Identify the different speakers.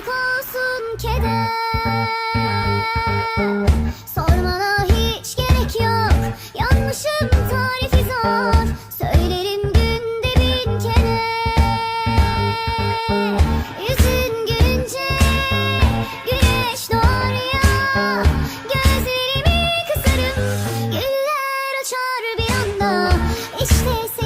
Speaker 1: uzak olsun keder. Sormana hiç gerek yok. Yanmışım tarifi zor. Söylerim günde bin kere. Yüzün gülünce Güneş doğar ya. Gözlerimi kısarım. Güller açar bir anda. İşte